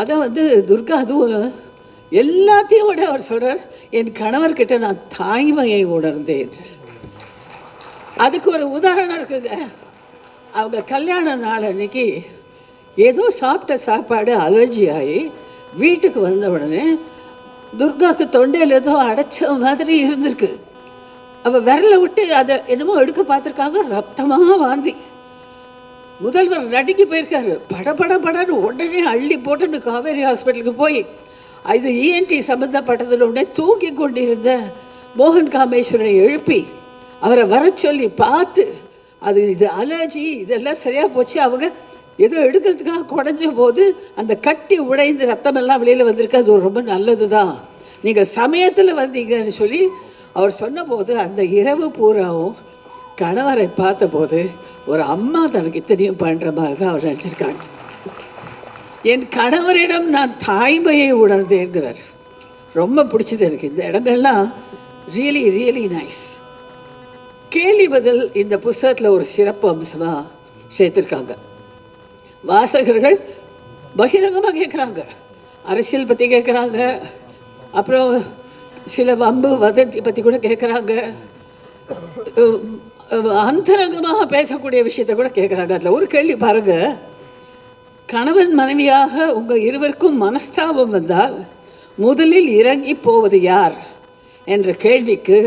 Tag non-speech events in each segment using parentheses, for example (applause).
அதை வந்து துர்கா அதுவும் எல்லாத்தையும் விட அவர் சொல்கிறார் என் கணவர்கிட்ட நான் தாய்மையை உணர்ந்தேன். அதுக்கு ஒரு உதாரணம் இருக்குங்க. அவங்க கல்யாண நாள் அன்னைக்கு ஏதோ சாப்பிட்ட சாப்பாடு அலர்ஜி ஆகி வீட்டுக்கு வந்த உடனே துர்காவுக்கு தொண்டையில் ஏதோ அடைச்ச மாதிரி இருந்திருக்கு. அவள் விரலை விட்டு அதை என்னமோ எடுக்க பார்த்துருக்காங்க ரத்தமாக வாந்தி. முதல்வர் நடுங்கி போயிருக்காரு. பட பட படன்னு உடனே அள்ளி போட்டுன்னு காவேரி ஹாஸ்பிட்டலுக்கு போய் இது இஎன்டி சம்மந்தப்பட்டதில் உடனே தூங்கி கொண்டிருந்த மோகன் காமேஸ்வரனை எழுப்பி அவரை வர சொல்லி பார்த்து அது இது அலர்ஜி இதெல்லாம் சரியாக போச்சு அவங்க ஏதோ எடுக்கிறதுக்காக குடஞ்ச போது அந்த கட்டி உடைந்து ரத்தமெல்லாம் வெளியில் வந்திருக்கு அது ரொம்ப நல்லது தான் நீங்கள் சமயத்தில் வந்தீங்கன்னு சொல்லி அவர் சொன்னபோது அந்த இரவு பூராவும் கணவரை பார்த்தபோது ஒரு அம்மா தனக்கு இத்தனையும் பண்ணுற மாதிரி தான் அவர் நினச்சிருக்காங்க. என் கணவரிடம் நான் தாய்மையை உணர்ந்தேங்கிறார் ரொம்ப பிடிச்சது எனக்கு இந்த இடங்கள்லாம் ரியலி ரியலி நைஸ் கேள்வி பதில் இந்த புஸ்தகத்தில் ஒரு சிறப்பு அம்சமாக சேர்த்துருக்காங்க. வாசகர்கள் பகிரங்கமாக கேட்குறாங்க அரசியல் பற்றி கேட்குறாங்க அப்புறம் சில வம்பு வதந்தி பற்றி கூட கேட்குறாங்க அந்தரங்கமாக பேசக்கூடிய விஷயத்தை கூட கேட்குறாங்க அதில் ஒரு கேள்வி பாருங்க. கணவன் மனைவியாக உங்கள் இருவருக்கும் மனஸ்தாபம் வந்தால் முதலில் இறங்கி போவது யார்? என்ற கேள்விக்கு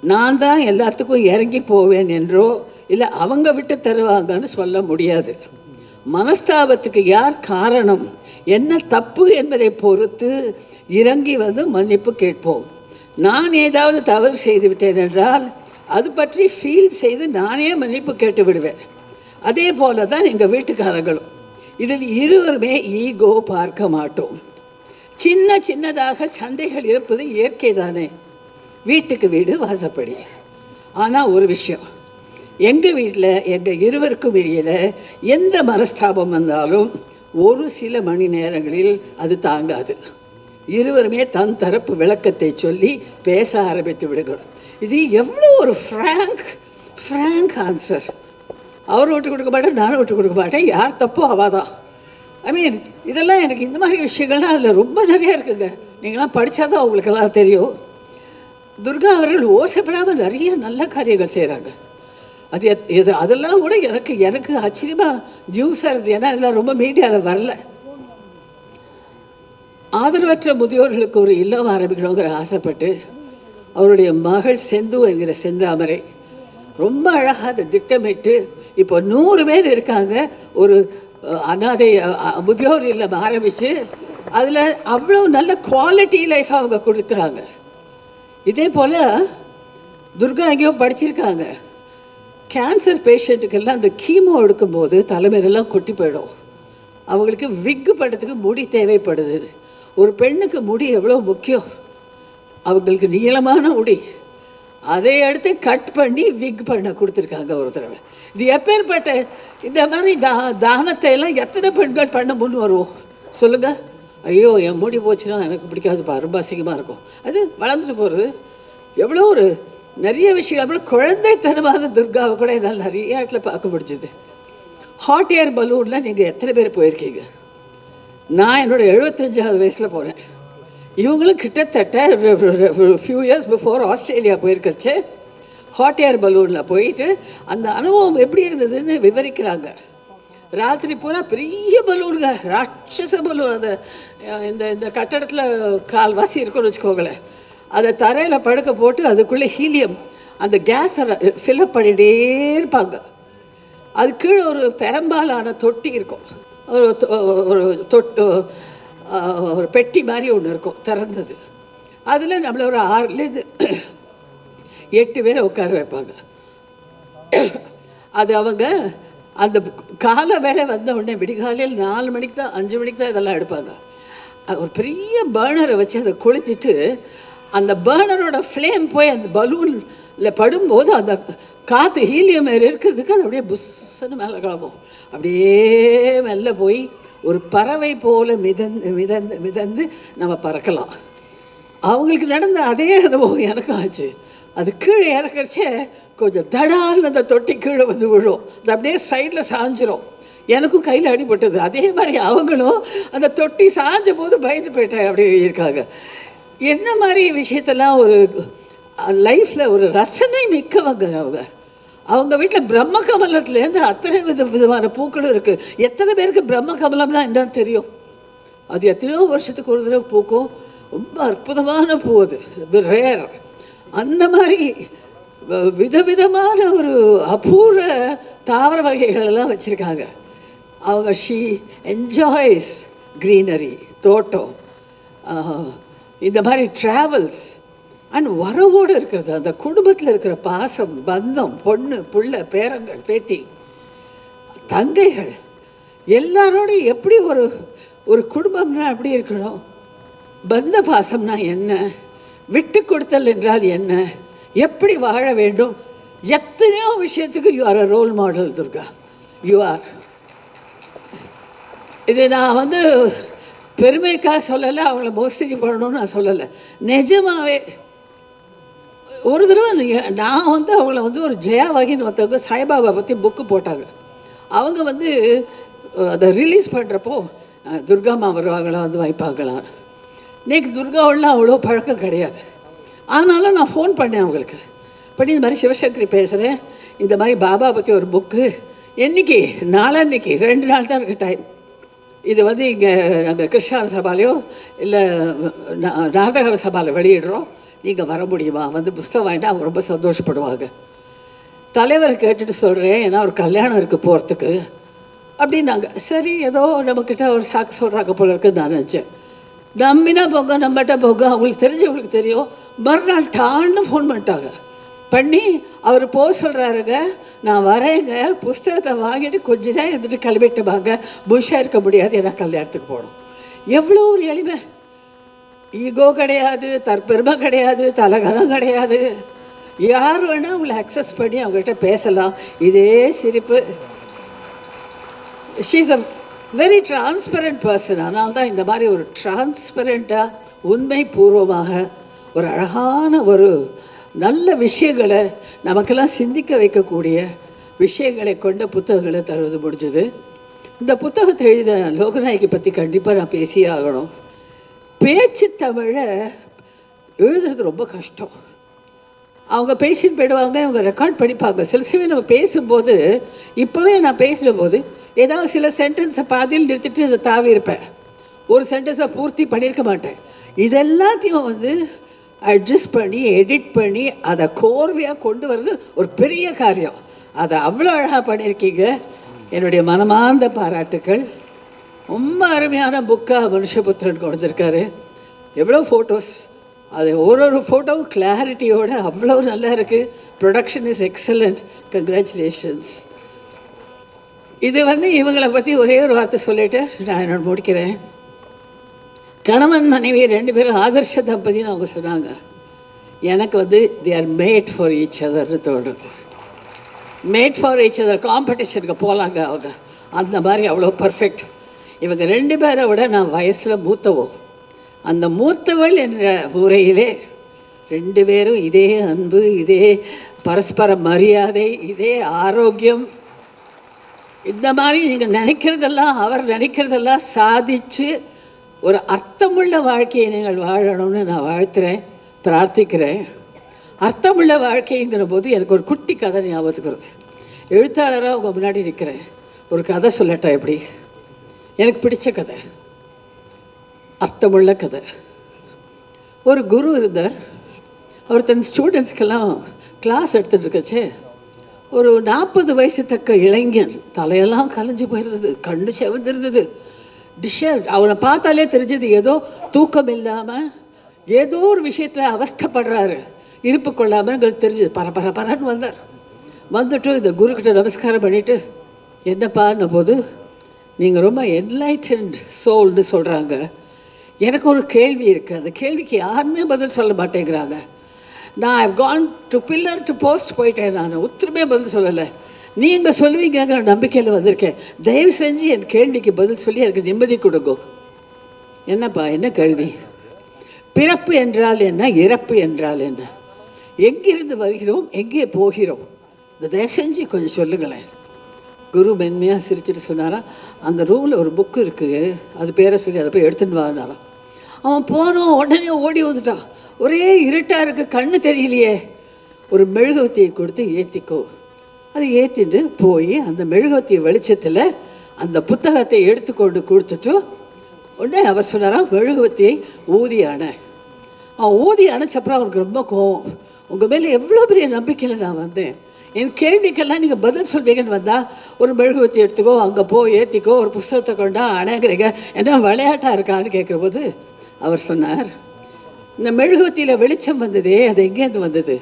நான் தான் எல்லாத்துக்கும் இறங்கி போவேன் என்றோ இல்லை அவங்க விட்டு தருவாங்கன்னு சொல்ல முடியாது. மனஸ்தாபத்துக்கு யார் காரணம்? என்ன தப்பு என்பதை பொறுத்து இறங்கி வந்து மன்னிப்பு கேட்போம். நான் ஏதாவது தவறு செய்து விட்டேன் என்றால் அது பற்றி ஃபீல் செய்து நானே மன்னிப்பு கேட்டு விடுவேன். அதே போல தான் எங்கள் வீட்டுக்காரங்களும் இதில் இருவருமே ஈகோ பார்க்க மாட்டோம். சின்ன சின்னதாக சந்தைகள் இருப்பது இயற்கை தானே. வீட்டுக்கு வீடு வாசப்படி. ஆனால் ஒரு விஷயம். எங்கள் வீட்டில் எங்கள் இருவருக்கும் இடையில் எந்த மனஸ்தாபம் வந்தாலும் ஒரு சில மணி நேரங்களில் அது தாங்காது. இருவருமே தன் தரப்பு விளக்கத்தை சொல்லி பேச ஆரம்பித்து விடுகிறோம். இது எவ்வளோ ஒரு ஃப்ராங்க் ஃப்ராங்க் ஆன்சர் அவர் விட்டு கொடுக்க மாட்டேன் நானும் விட்டு கொடுக்க மாட்டேன். யார் தப்போ அவள் தான் ஐ மீன் இதெல்லாம் எனக்கு இந்த மாதிரி விஷயங்கள்லாம் அதில் ரொம்ப நிறைய இருக்குங்க. நீங்களாம் படித்தாதான் உங்களுக்கெல்லாம் தெரியும். துர்கா அவர்கள் ஓசைப்படாமல் நிறைய நல்ல காரியங்கள் செய்கிறாங்க அது எத்- இது அதெல்லாம் கூட எனக்கு எனக்கு ஆச்சரியமாக நியூஸாக இருந்தது. ஏன்னா அதெல்லாம் ரொம்ப மீடியாவில் வரல. ஆதரவற்ற முதியோர்களுக்கு ஒரு இல்லம் ஆரம்பிக்கணுங்கிற ஆசைப்பட்டு அவருடைய மகள் செந்து என்கிற செந்தாமரை. ரொம்ப அழகாக அதை திட்டமிட்டு இப்போ நூறு பேர் இருக்காங்க. ஒரு அனாதை முதியோர் இல்லம் ஆரம்பித்து அதில் அவ்வளோ நல்ல குவாலிட்டி லைஃப் அவங்க கொடுக்குறாங்க. இதே போல் துர்கா எங்கேயோ படிச்சிருக்காங்க. கேன்சர் பேஷண்ட்டுக்கெல்லாம் அந்த கீமோ எடுக்கும்போது தலைமையிலெல்லாம் கொட்டி போயிடும். அவங்களுக்கு விக்கு படுறதுக்கு முடி தேவைப்படுது. ஒரு பெண்ணுக்கு முடி எவ்வளோ முக்கியம்? அவங்களுக்கு நீளமான உடை. அதை எடுத்து கட் பண்ணி விக் பண்ண கொடுத்துருக்காங்க ஒரு தடவை. இது எப்பேற்பட்ட இந்த மாதிரி தா தானத்தை எல்லாம் எத்தனை பெண்கள் பண்ண முன் வருவோம்? சொல்லுங்கள் ஐயோ என் முடி போச்சுன்னா எனக்கு பிடிக்காதுப்பா ரொம்ப அசிங்கமாக இருக்கும். அது வளர்ந்துட்டு போகிறது எவ்வளோ ஒரு நிறைய விஷயம் அப்புறம் குழந்தைத்தனமான துர்காவை கூட என்னால் நிறைய இடத்துல பார்க்க முடிஞ்சது. ஹாட் ஏர் பலூனில் நீங்கள் எத்தனை பேர் போயிருக்கீங்க? நான் என்னோட எழுபத்தஞ்சாவது வயசில் போனேன். இவங்களும் கிட்டத்தட்ட ஃபியூ இயர்ஸ் பிஃபோர் ஆஸ்திரேலியா போயிருக்கச்சு ஹாட் ஏர் பலூனில் போயிட்டு அந்த அனுபவம் எப்படி இருந்ததுன்னு விவரிக்கிறாங்க. ராத்திரி பூரா பெரிய பலூனுங்க ராட்சச பலூன் அதை இந்த இந்த கட்டடத்தில் கால்வாசி இருக்கும்னு வச்சுக்கோங்களேன். அதை தரையில் படுக்க போட்டு அதுக்குள்ளே ஹீலியம் அந்த கேஸை ஃபில்அப் பண்ணிகிட்டே இருப்பாங்க. அது கீழே ஒரு பெரம்பாலான தொட்டி இருக்கும். ஒரு தொ- ஒரு தொட்டு ஒரு பெட்டி மாதிரி ஒன்று இருக்கும் திறந்தது. அதில் நம்மளை ஒரு ஆறுலேருந்து (clears throat) எட்டு பேரை உட்கார வைப்பாங்க. அது அவங்க அந்த கால வேலை வந்த உடனே விடிகாலையில் நாலு மணிக்கு தான் அஞ்சு மணிக்கு தான் இதெல்லாம் எடுப்பாங்க. ஒரு பெரிய பேர்னரை வச்சு அதை கொளுத்திட்டு அந்த பேர்னரோட ஃப்ளேம் போய் அந்த பலூனில் படும்போது அந்த காற்று ஹீலியம் ஏர் இருக்கிறதுக்கு அது அப்படியே புஷ்ஷன்னு மேலே கிளம்பும். அப்படியே மெல்ல போய் ஒரு பறவை போல மிதந்து மிதந்து மிதந்து நம்ம பறக்கலாம். அவங்களுக்கு நடந்த அதே அனுபவம் எனக்கும் ஆச்சு. அது கீழே இறக்கிறச்சே கொஞ்சம் தடால்னு அந்த தொட்டி கீழே வந்து விழும். அது அப்படியே சைடில் சாஞ்சிரும். எனக்கும் கையில் அடிபட்டது. அதே மாதிரி அவங்களும் அந்த தொட்டி சாஞ்ச போது பயந்து போயிட்டேன் அப்படி எழுதியிருக்காங்க. என்ன மாதிரி விஷயத்தெல்லாம் ஒரு லைஃப்பில் ஒரு ரசனை மிக்கவங்க அவங்க. அவங்க வீட்டில் பிரம்ம கமலத்துலேருந்து அத்தனை வித விதமான பூக்களும் இருக்குது எத்தனை பேருக்கு பிரம்ம கமலம்னா என்னன்னு தெரியும்? அது எத்தனையோ வருஷத்துக்கு ஒரு தடவை பூக்கும். ரொம்ப அற்புதமான பூ அது. ரேர் அந்த மாதிரி விதவிதமான ஒரு அபூர்வ தாவர வகைகளெல்லாம் வச்சுருக்காங்க. அவங்க ஷீ என்ஜாய்ஸ் க்ரீனரி தோட்டம். இந்த மாதிரி ட்ராவல்ஸ் அண்ட் உறவோடு இருக்கிறது. அந்த குடும்பத்தில் இருக்கிற பாசம் பந்தம் பொண்ணு புள்ள பேரங்கள் பேத்தி தங்கைகள் எல்லாரோடையும் எப்படி ஒரு ஒரு குடும்பம்னா எப்படி இருக்கணும்? பந்த பாசம்னா என்ன? விட்டு கொடுத்தல் என்றால் என்ன? எப்படி வாழ வேண்டும்? எத்தனையோ விஷயத்துக்கு you are a role model Durga. You are இது நான் வந்து பெருமைக்காக சொல்லலை அவங்கள மோசடி பண்ணணும்னு நான் சொல்லலை. நிஜமாவே ஒரு தடவை நான் வந்து அவங்கள வந்து ஒரு ஜெயா வகின்னு ஒருத்தவங்க சாய்பாபா பற்றி புக்கு போட்டாங்க. அவங்க வந்து அதை ரிலீஸ் பண்ணுறப்போ துர்காமா வருவாங்களா வந்து வைப்பாங்களா. இன்னைக்கு துர்காவெல்லாம் அவ்வளோ பழக்கம் கிடையாது. ஆனாலும் நான் ஃபோன் பண்ணேன் அவங்களுக்கு. பண்ணி இந்த மாதிரி சிவசங்கரி பேசுகிறேன் இந்த மாதிரி பாபா பற்றி ஒரு புக்கு என்னைக்கு? நாளன்னைக்கு. ரெண்டு நாள் தான் இருக்குது டைம் இது வந்து இங்கே நாங்கள் கிருஷ்ணா சபாலையோ இல்லை நாதகர சபாவில் வெளியிடுறோம். நீங்கள் வர முடியுமா? வந்து புஸ்தகம் வாங்கிட்டு அவங்க ரொம்ப சந்தோஷப்படுவாங்க. தலைவரை கேட்டுட்டு சொல்கிறேன் ஏன்னா ஒரு கல்யாணம் இருக்குது போகிறதுக்கு அப்படின்னாங்க. சரி ஏதோ நம்மக்கிட்ட ஒரு சாக்கு சொல்கிறாங்க போல இருக்குன்னு நான் நினச்சேன். நம்பினா போங்க நம்மகிட்ட போங்க. அவங்களுக்கு தெரிஞ்சவங்களுக்கு தெரியும். மறுநாள் டான்னு ஃபோன் பண்ணிட்டாங்க. பண்ணி அவர் போக சொல்கிறாருங்க நான் வரேங்க. புஸ்தகத்தை வாங்கிட்டு கொஞ்ச நேரம் இருந்துட்டு கிளம்பிட்டு வாங்க புஷாக இருக்க முடியாது. ஏன்னா கல்யாணத்துக்கு போகணும். எவ்வளோ ஒரு எளிமை. ஈகோ கிடையாது தற்பெருமை கிடையாது தலகனம் கிடையாது. யார் வேணால் அவங்கள அக்சஸ் பண்ணி அவங்கள்ட்ட பேசலாம். இதே சிரிப்பு. She's a very transparent person அதனால தான் இந்த மாதிரி ஒரு டிரான்ஸ்பரண்ட்டாக உண்மை பூர்வமாக ஒரு அழகான ஒரு நல்ல விஷயங்களை நமக்கெல்லாம் சிந்திக்க வைக்கக்கூடிய விஷயங்களை கொண்ட புத்தகங்களை தருவது முடிஞ்சது. இந்த புத்தகத்தை எழுதின லோகநாயகி பற்றி கண்டிப்பாக நான் பேசியே ஆகணும். பேச்சு தமிழை எழுதுறது ரொம்ப கஷ்டம். அவங்க பேசிட்டு போயிடுவாங்க இவங்க ரெக்கார்ட் படிப்பாங்க. சில சமயம் நம்ம பேசும்போது இப்போவே நான் பேசுகிற போது ஏதாவது சில சென்டென்ஸை பாதியில் நிறுத்திட்டு அதை தாவி இருப்பேன். ஒரு சென்டென்ஸை பூர்த்தி பண்ணியிருக்க மாட்டேன். இதெல்லாத்தையும் வந்து அட்ஜஸ்ட் பண்ணி எடிட் பண்ணி அதை கோர்வையாக கொண்டு வர்றது ஒரு பெரிய காரியம். அதை அவ்வளோ அழகாக பண்ணியிருக்கீங்க. என்னுடைய மனமார்ந்த பாராட்டுக்கள். ரொம்ப அருமையான புக்காக மனுஷபுத்திரன் கொடுத்துருக்காரு. எவ்வளோ ஃபோட்டோஸ் அது ஒரு ஒரு ஃபோட்டோவும் கிளாரிட்டியோட அவ்வளோ நல்லா இருக்குது ப்ரொடக்ஷன் இஸ் எக்ஸலண்ட் கங்க்ராச்சுலேஷன்ஸ் இது வந்து இவங்களை பற்றி ஒரே ஒரு வார்த்தை சொல்லிட்டு நான் என்னோட முடிக்கிறேன். கணவன் மனைவி ரெண்டு பேரும் ஆதர்ஷ தம்பதினு அவங்க சொன்னாங்க. எனக்கு வந்து they are made for each அதர்னு தோன்றுறது மேட் ஃபார் ஈச் அதர் காம்படிஷனுக்கு போகலாங்க அவங்க. அந்த மாதிரி அவ்வளோ பர்ஃபெக்ட் இவங்க ரெண்டு பேரை விட நான் வயசில் மூத்தவோ? அந்த மூத்தவள் என்ற முறையிலே ரெண்டு பேரும் இதே அன்பு இதே பரஸ்பர மரியாதை இதே ஆரோக்கியம். இந்த மாதிரி நீங்கள் நினைக்கிறதெல்லாம் அவர் நினைக்கிறதெல்லாம் சாதித்து ஒரு அர்த்தமுள்ள வாழ்க்கையை நீங்கள் வாழணும்னு நான் வாழ்த்துறேன் பிரார்த்திக்கிறேன். அர்த்தமுள்ள வாழ்க்கைங்கிற போது எனக்கு ஒரு குட்டி கதை ஞாபகத்துக்கு வருது. எழுத்தாளராக உங்கள் முன்னாடி நிற்கிறேன் ஒரு கதை சொல்லட்டா எப்படி? எனக்கு பிடிச்ச கதை. அர்த்தமுள்ள கதை. ஒரு குரு இருந்தார். அவர் தன் ஸ்டூடெண்ட்ஸ்க்கெல்லாம் கிளாஸ் எடுத்துகிட்டு இருக்கச்சே ஒரு நாற்பது வயசு தக்க இளைஞன் தலையெல்லாம் கலைஞ்சு போயிருந்தது கண்ணு செவந்திருந்தது. டிஷர்ட் அவனை பார்த்தாலே தெரிஞ்சது ஏதோ தூக்கம் இல்லாமல் ஏதோ ஒரு விஷயத்தில் அவஸ்தைப்படுறாரு. இருப்பு கொள்ளாமல் தெரிஞ்சது. பர பர பரன்னு வந்தார். வந்துட்டு இந்த குருக்கிட்ட நமஸ்காரம் பண்ணிவிட்டு என்னப்பான்ன போது நீங்கள் ரொம்ப என்லைட்டன்ட் சோல்னு சொல்கிறாங்க எனக்கு ஒரு கேள்வி இருக்குது அந்த கேள்விக்கு யாருமே பதில் சொல்ல மாட்டேங்கிறாங்க. நான் I've gone to pillar to post போயிட்டேன் நான். உத்தரமே பதில் சொல்லலை. நீங்கள் சொல்லுவீங்கங்கிற நம்பிக்கையில் வந்திருக்கேன். தயவு செஞ்சு என் கேள்விக்கு பதில் சொல்லி எனக்கு நிம்மதி கொடுங்க. என்னப்பா என்ன கேள்வி? பிறப்பு என்றால் என்ன? இறப்பு என்றால் என்ன? எங்கிருந்து வருகிறோம்? எங்கே போகிறோம்? இந்த தயவு செஞ்சு கொஞ்சம் சொல்லுங்களேன். குரு மென்மையாக சிரிச்சிட்டு சொன்னாராம் அந்த ரூமில் ஒரு புக்கு இருக்குது அது பேரை சொல்லி அதை போய் எடுத்துன்னு வானாராம் அவன் போனோம் உடனே ஓடி வந்துட்டான் ஒரே இருட்டாக இருக்குது கண்ணு தெரியலையே. ஒரு மெழுகுவத்தியை கொடுத்து ஏற்றிக்கோ அதை ஏற்றிட்டு போய் அந்த மெழுகுவத்தி வெளிச்சத்தில் அந்த புத்தகத்தை எடுத்துக்கொண்டு கொடுத்துட்டு உடனே அவர் சொன்னாராம் மெழுகுவத்தியை ஊதி அணை. அவன் ஊதி அணைச்சப்பறம் அவனுக்கு ரொம்ப கோவம். உங்கள் மேலே எவ்வளோ பெரிய நம்பிக்கையில் நான் வந்தேன். என் கேள்விக்கெல்லாம் நீங்கள் பதில் சொல்வீங்கன்னு வந்தால் ஒரு மெழுகுவத்தி எடுத்துக்கோ அங்கே போ ஏற்றிக்கோ ஒரு புஸ்தகத்தை கொண்டா அணைங்கிறீங்க என்ன விளையாட்டாக இருக்கான்னு கேட்குறபோது அவர் சொன்னார் இந்த மெழுகுவத்தியில் வெளிச்சம் வந்ததே அது எங்கேருந்து வந்தது?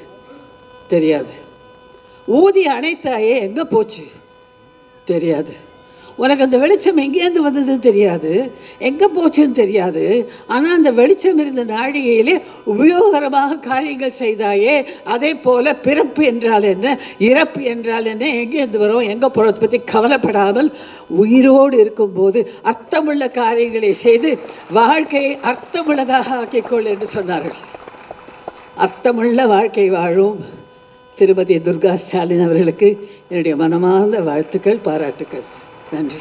தெரியாது. ஊதி அணைத்தாயே எங்கே போச்சு? தெரியாது. உனக்கு அந்த வெளிச்சம் எங்கேருந்து வந்ததுன்னு தெரியாது. எங்கே போச்சுன்னு தெரியாது. ஆனால் அந்த வெளிச்சம் இருந்த நாழிகையிலே உபயோகரமாக காரியங்கள் செய்தாயே அதே போல பிறப்பு என்றால் என்ன இறப்பு என்றால் என்ன எங்கேருந்து வரும் எங்கே போகிறத பற்றி கவலைப்படாமல் உயிரோடு இருக்கும்போது அர்த்தமுள்ள காரியங்களை செய்து வாழ்க்கையை அர்த்தமுள்ளதாக ஆக்கிக்கொள் என்று சொன்னார்கள். அர்த்தமுள்ள வாழ்க்கை வாழும் திருமதி துர்கா ஸ்டாலின் அவர்களுக்கு என்னுடைய மனமார்ந்த வாழ்த்துக்கள் பாராட்டுக்கள். And.